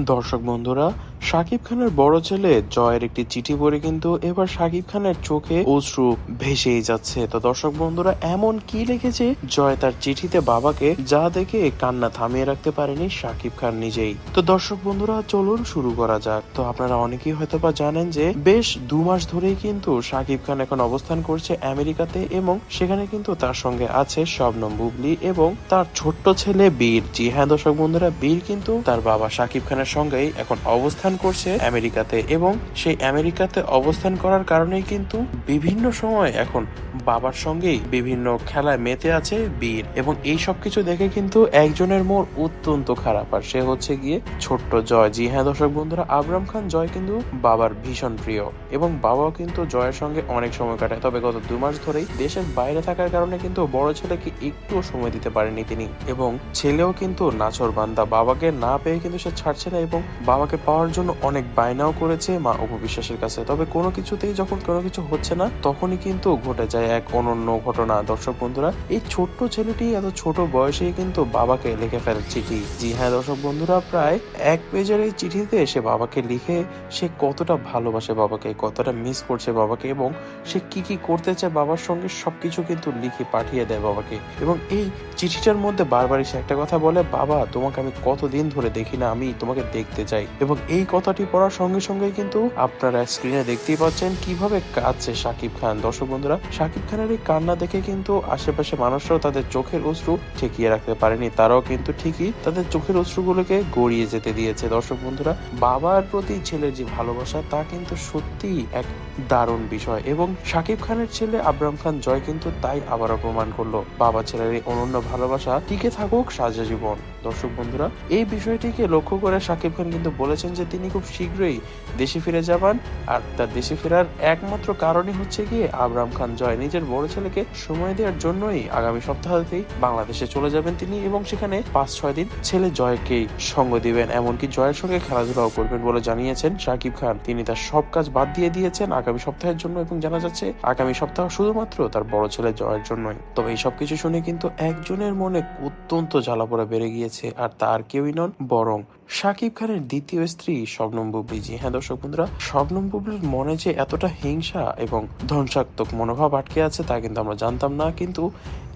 দর্শক বন্ধুরা শাকিব খানের বড় ছেলে জয়ের একটি চিঠি পড়ে কিন্তু এবার শাকিব খানের চোখে অশ্রু ভেসেই যাচ্ছে। তো দর্শক বন্ধুরা, এমন কি লিখেছে জয় তার চিঠিতে বাবাকে যা দেখে কান্না থামিয়ে রাখতে পারেনি শাকিব খান নিজেই। তো দর্শক বন্ধুরা, চলুন শুরু করা যাক। তো আপনারা অনেকেই হয়তো বা জানেন যে বেশ দু মাস ধরেই কিন্তু শাকিব খান এখন অবস্থান করছে আমেরিকাতে এবং সেখানে কিন্তু তার সঙ্গে আছে শবনম বুবলি এবং তার ছোট্ট ছেলে বীর। জি হ্যাঁ দর্শক বন্ধুরা, বীর কিন্তু তার বাবা শাকিব খানের সঙ্গেই এখন অবস্থান করছে। আমেরিকাতে এবং সেই আমেরিকাতে অবস্থান করার কারণেই কিন্তু বিভিন্ন সময় এখন বাবার সঙ্গেই বিভিন্ন খেলায় মেতে আছে বীর। এবং এই সব কিছু দেখে কিন্তু একজনের মন অত্যন্ত খারাপ। আর সে হচ্ছে গিয়ে ছোট্ট জয়। জি হ্যাঁ দর্শক বন্ধুরা, আবরাম খান জয় কিন্তু বাবার ভীষণ প্রিয় এবং বাবাও কিন্তু জয়ের সঙ্গে অনেক সময় কাটায়। তবে গত দু মাস ধরেই দেশের বাইরে থাকার কারণে কিন্তু বড় ছেলেকে একটুও সময় দিতে পারেনি তিনি এবং ছেলেও কিন্তু নাচর বান্দা। বাবাকে না পেয়ে কিন্তু সে ছাড়ছে না এবং বাবাকে পাওয়ার জন্য অনেক বায়নাও করেছে, মা অপবিশ্বাসের কাছে। তবে কোনো কিছুতেই যখন কোনো কিছু হচ্ছে না, তখনই কিন্তু ঘটে যায় এক অনন্য ঘটনা। দর্শক বন্ধুরা, এই ছোট্ট ছেলেটি এত ছোট বয়সেই কিন্তু বাবাকে লিখে ফেলে চিঠি। জি হ্যাঁ দর্শক বন্ধুরা, প্রায় এক পেজের এই চিঠিতে সে বাবাকে লিখে সে কতটা ভালোবাসে বাবাকে, কতটা মিস করছে বাবাকে এবং সে কি কি করতে চায় বাবার সঙ্গে সবকিছু কিন্তু লিখে পাঠিয়ে দেয় বাবাকে। এবং এই চিঠিটার মধ্যে বারবারই সে একটা কথা বলে, বাবা, তোমাকে আমি কতদিন ধরে দেখি না, আমি তোমাকে দেখতে চাই। এবং এই কথাটি পড়ার সঙ্গে সঙ্গে কিন্তু আপনারা স্ক্রিনে দেখতেই পাচ্ছেন কীভাবে কাঁদছে শাকিব খান। দর্শক বন্ধুরা, শাকিব খানের এই কান্না দেখে কিন্তু আশেপাশে মানুষরাও তাদের চোখের অশ্রু ঠেকিয়ে রাখতে পারেনি। তারাও কিন্তু ঠিকই তাদের চোখের অশ্রুগুলোকে গড়িয়ে যেতে দিয়েছে। দর্শক বন্ধুরা, বাবার প্রতি ছেলের যে ভালোবাসা, তা কিন্তু সত্যিই এক দারুণ বিষয় এবং শাকিব খানের ছেলে আবরাম খান জয় কিন্তু তাই আবারও প্রমাণ করল। বাবা ছেলের এই অনন্য ভালোবাসা টিকে থাকুক সাজা জীবন। দর্শক বন্ধুরা, এই বিষয়টিকে লক্ষ্য করে শাকিব খান কিন্তু বলেছেন যে তিনি খুব শীঘ্রই দেশে ফিরে যাবেন। আর তার দেশে ফেরার একমাত্র কারণই হচ্ছে গিয়ে আবরাম খান জয়। নিজের বড় ছেলেকে সময় দেওয়ার জন্যই আগামী সপ্তাহতেই বাংলাদেশে চলে যাবেন তিনি এবং সেখানে পাঁচ, ছয় দিন ছেলে জয়কেই সঙ্গ দিবেন। এমনকি জয়ের সঙ্গে খেলাধুলাও করবেন বলে জানিয়েছেন শাকিব খান। তিনি তার সব কাজ বাদ দিয়ে দিয়েছেন আগামী সপ্তাহের জন্য এবং জানা যাচ্ছে আগামী সপ্তাহ শুধুমাত্র তার বড় ছেলে জয়ের জন্যই। তবে এই সবকিছু শুনে কিন্তু একজনের মনে অত্যন্ত জ্বালাপোড়া বেড়ে গিয়েছে। আর তার কেউই নন, বরং শাকিব খানের দ্বিতীয় স্ত্রী শবনম বুবলি। জি হ্যাঁ দর্শক বন্ধুরা, শবনম বুবলির মনে যে এতটা হিংসা এবং ধ্বংসাত্মক মনোভাব আটকে আছে তা কিন্তু আমরা জানতাম না, কিন্তু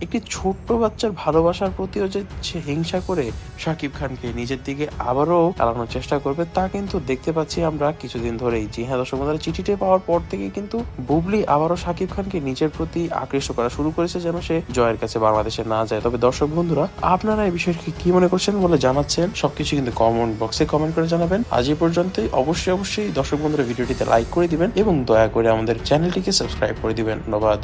একটি ছোট্ট বাচ্চার ভালোবাসার প্রতিও যে সে হিংসা করে শাকিব খানকে নিজের দিকে আবারও চালানোর চেষ্টা করবে, তা কিন্তু দেখতে পাচ্ছি আমরা কিছুদিন ধরেই। জি হ্যাঁ দর্শক বন্ধুরা, চিঠিটি পাওয়ার পর থেকে কিন্তু বুবলি আবারও শাকিব খানকে নিজের প্রতি আকৃষ্ট করা শুরু করেছে যেন সে জয়ের কাছে বাংলাদেশে না যায়। তবে দর্শক বন্ধুরা, আপনারা এই বিষয়টি কি মনে করছেন বলে জানাচ্ছেন? সবকিছু কিন্তু কমেন্ট বক্সে কমেন্ট করে জানাবেন। আজ এই পর্যন্তই। অবশ্যই অবশ্যই দর্শক বন্ধুরা ভিডিওটিতে লাইক করে দিবেন এবং দয়া করে আমাদের চ্যানেলটিকে সাবস্ক্রাইব করে দিবেন। ধন্যবাদ।